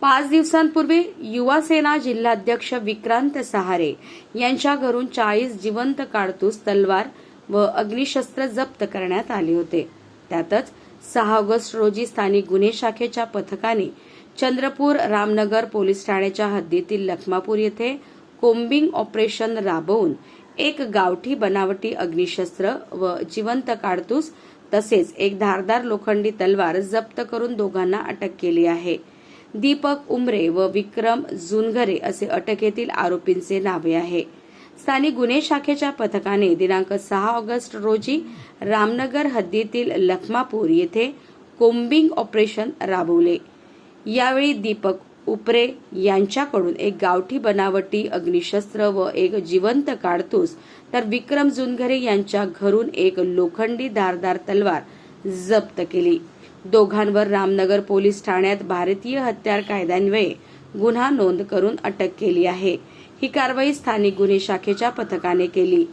पाच दिवसांपूर्वी युवा सेना जिल्हाध्यक्ष विक्रांत सहारे यांच्या घरून चाळीस जिवंत काडतूस तलवार व अग्निशस्त्र जप्त करण्यात आले होते. त्यातच सहा ऑगस्ट रोजी स्थानिक गुन्हे शाखेच्या पथकाने चंद्रपूर रामनगर पोलीस ठाण्याच्या हद्दीतील लखमापूर येथे कोम्बिंग ऑपरेशन राबवून एक गावठी बनावटी अग्निशस्त्र व जिवंत काडतूस तसेच एक धारदार लोखंडी तलवार जप्त करून दोघांना अटक केली आहे. दीपक उमरे व विक्रम जुनघरे असे अटकेतील आरोपींचे नावे आहे. स्थानिक गुन्हे शाखेच्या पथकाने दिनांक सहा ऑगस्ट रोजी रामनगर हद्दीतील लखमापूर येथे कोम्बिंग ऑपरेशन राबवले. यावेळी दीपक उपरे यांच्याकडून एक गावठी बनावटी अग्निशस्त्र व एक जिवंत काडतूस तर विक्रम जुनघरे यांच्या घरून एक लोखंडी धारदार तलवार जप्त केली. दोघांवर रामनगर पोलीस ठाण्यात भारतीय हत्यार कायद्यान्वये गुन्हा नोंद करून अटक केली आहे. ही कारवाई स्थानिक गुन्हे शाखेच्या पथकाने केली.